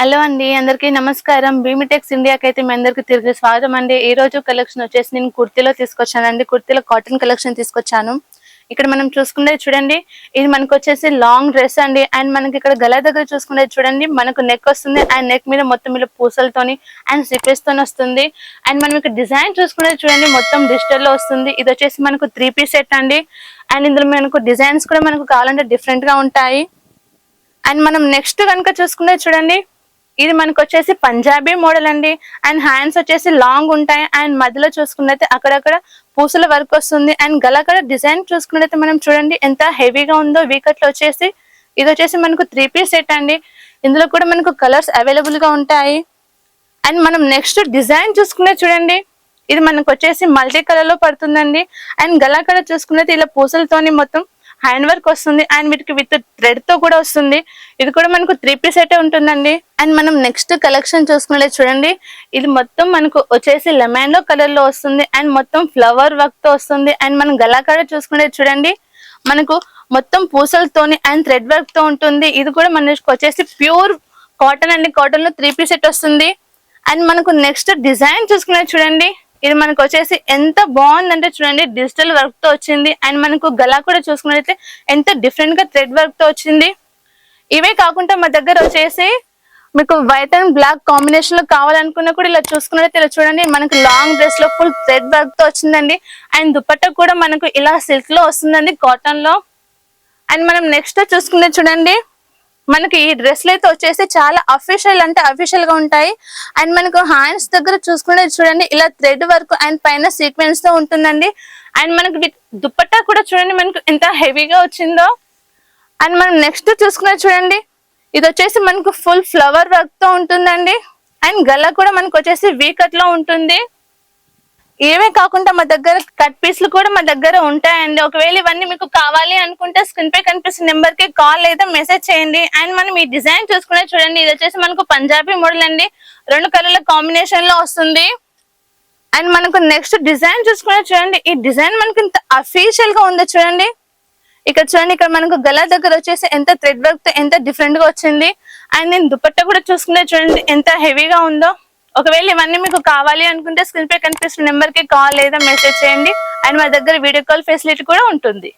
Hello అండి అందరికీ నమస్కారం. బీమిటెక్స్ ఇండియాకి అయితే మీ అందరికీ తిరిగి స్వాగతం అండి. ఈ రోజు కలెక్షన్ వచ్చేసి నేను కుర్తీలో తీసుకొచ్చానండి. కుర్తీలో కాటన్ కలెక్షన్ తీసుకొచ్చాను. ఇక్కడ మనం చూసుకుంటే చూడండి. ఇది మనకు వచ్చేసి లాంగ్ డ్రెస్ అండి. అండ్ మనకి ఇక్కడ గల దగ్గర చూసుకుంటే చూడండి. మనకు నెక్ వస్తుంది. అండ్ నెక్ మీద మొత్తం ఇలా పూసలతోని అండ్ సిక్వెన్స్ తోని వస్తుంది. అండ్ మనం ఇక్కడ డిజైన్ చూసుకుంటే చూడండి. మొత్తం డిజిటల్లో వస్తుంది. ఇది వచ్చేసి మనకు త్రీ పీస్ సెట్ అండి. అండ్ ఇందులో మనకు డిజైన్స్ కూడా మనకు కావాలంటే డిఫరెంట్గా ఉంటాయి. అండ్ మనం నెక్స్ట్ కనుక చూసుకుంటే చూడండి. ఇది మనకు వచ్చేసి పంజాబీ మోడల్ అండి. అండ్ హ్యాండ్స్ వచ్చేసి లాంగ్ ఉంటాయి. అండ్ మధ్యలో చూసుకున్నైతే అక్కడక్కడ పూసల వర్క్ వస్తుంది. అండ్ గలగడ డిజైన్ చూసుకున్నైతే మనం చూడండి ఎంత హెవీగా ఉందో వీకట్లో వచ్చేసి ఇది వచ్చేసి మనకు త్రీ పీస్ సెట్ అండి. ఇందులో కూడా మనకు కలర్స్ అవైలబుల్గా ఉంటాయి. అండ్ మనం నెక్స్ట్ డిజైన్ చూసుకునే చూడండి ఇది మనకు వచ్చేసి మల్టీ కలర్లో పడుతుందండి. అండ్ గలాకడ చూసుకున్నది ఇలా పూసలతోని మొత్తం హ్యాండ్ వర్క్ వస్తుంది అండ్ వీటికి విత్ థ్రెడ్తో కూడా వస్తుంది. ఇది కూడా మనకు త్రీ పీస్ అయితే ఉంటుందండి. అండ్ మనం నెక్స్ట్ కలెక్షన్ చూసుకున్నట్లయితే చూడండి. ఇది మొత్తం మనకు వచ్చేసి లెమాండో కలర్లో వస్తుంది అండ్ మొత్తం ఫ్లవర్ వర్క్తో వస్తుంది. అండ్ మనం గలాకాడ చూసుకునే చూడండి. మనకు మొత్తం పూసలతోని అండ్ థ్రెడ్ వర్క్తో ఉంటుంది. ఇది కూడా మనకు వచ్చేసి ప్యూర్ కాటన్ అండి. కాటన్లో త్రీ పీస్ సెట్ వస్తుంది. అండ్ మనకు నెక్స్ట్ డిజైన్ చూసుకునే చూడండి. ఇది మనకు వచ్చేసి ఎంత బాగుందంటే చూడండి డిజిటల్ వర్క్తో వచ్చింది. అండ్ మనకు గలా కూడా చూసుకున్నట్లయితే ఎంత డిఫరెంట్గా థ్రెడ్ వర్క్తో వచ్చింది. ఇవే కాకుండా మా దగ్గర వచ్చేసి మీకు వైట్ అండ్ బ్లాక్ కాంబినేషన్లో కావాలనుకున్నా కూడా ఇలా చూసుకున్నట్లయితే ఇలా చూడండి మనకు లాంగ్ డ్రెస్లో ఫుల్ థ్రెడ్ వర్క్తో వచ్చిందండి. అండ్ దుపట్ట కూడా మనకు ఇలా సిల్క్లో వస్తుందండి కాటన్లో. అండ్ మనం నెక్స్ట్ చూసుకుంటే చూడండి మనకి ఈ డ్రెస్లు అయితే వచ్చేసి చాలా అఫీషియల్ అంటే అఫీషియల్గా ఉంటాయి. అండ్ మనకు హ్యాండ్స్ దగ్గర చూసుకుంటే చూడండి ఇలా థ్రెడ్ వర్క్ అండ్ పైన సీక్వెన్స్తో ఉంటుందండి. అండ్ మనకి దుప్పట్టా కూడా చూడండి మనకు ఎంత హెవీగా వచ్చిందో. అండ్ మనం నెక్స్ట్ చూసుకునే చూడండి ఇది వచ్చేసి మనకు ఫుల్ ఫ్లవర్ వర్క్తో ఉంటుందండి. అండ్ గల్ల కూడా మనకు వచ్చేసి వీకట్లో ఉంటుంది. ఇవే కాకుండా మా దగ్గర కట్ పీస్లు కూడా మా దగ్గర ఉంటాయండి. ఒకవేళ ఇవన్నీ మీకు కావాలి అనుకుంటే స్క్రీన్ పై కనిపిస్తున్న నెంబర్కి కాల్ అయితే మెసేజ్ చేయండి. అండ్ మనం ఈ డిజైన్ చూసుకునే చూడండి. ఇది వచ్చేసి మనకు పంజాబీ మోడల్ అండి. రెండు కలర్ల కాంబినేషన్లో వస్తుంది. అండ్ మనకు నెక్స్ట్ డిజైన్ చూసుకునే చూడండి. ఈ డిజైన్ మనకు ఇంత అఫీషియల్గా ఉందో చూడండి. ఇక్కడ చూడండి. ఇక్కడ మనకు గల దగ్గర వచ్చేసి ఎంత థ్రెడ్ వర్క్తో ఎంత డిఫరెంట్గా వచ్చింది. అండ్ నేను దుపట్టా కూడా చూసుకునే చూడండి. ఎంత హెవీగా ఉందో. ఒకవేళ ఇవన్నీ మీకు కావాలి అనుకుంటే స్క్రీన్ పై కనిపిస్తున్న నెంబర్కి కాల్ లేదా మెసేజ్ చేయండి. అండ్ మా దగ్గర వీడియో కాల్ ఫెసిలిటీ కూడా ఉంటుంది.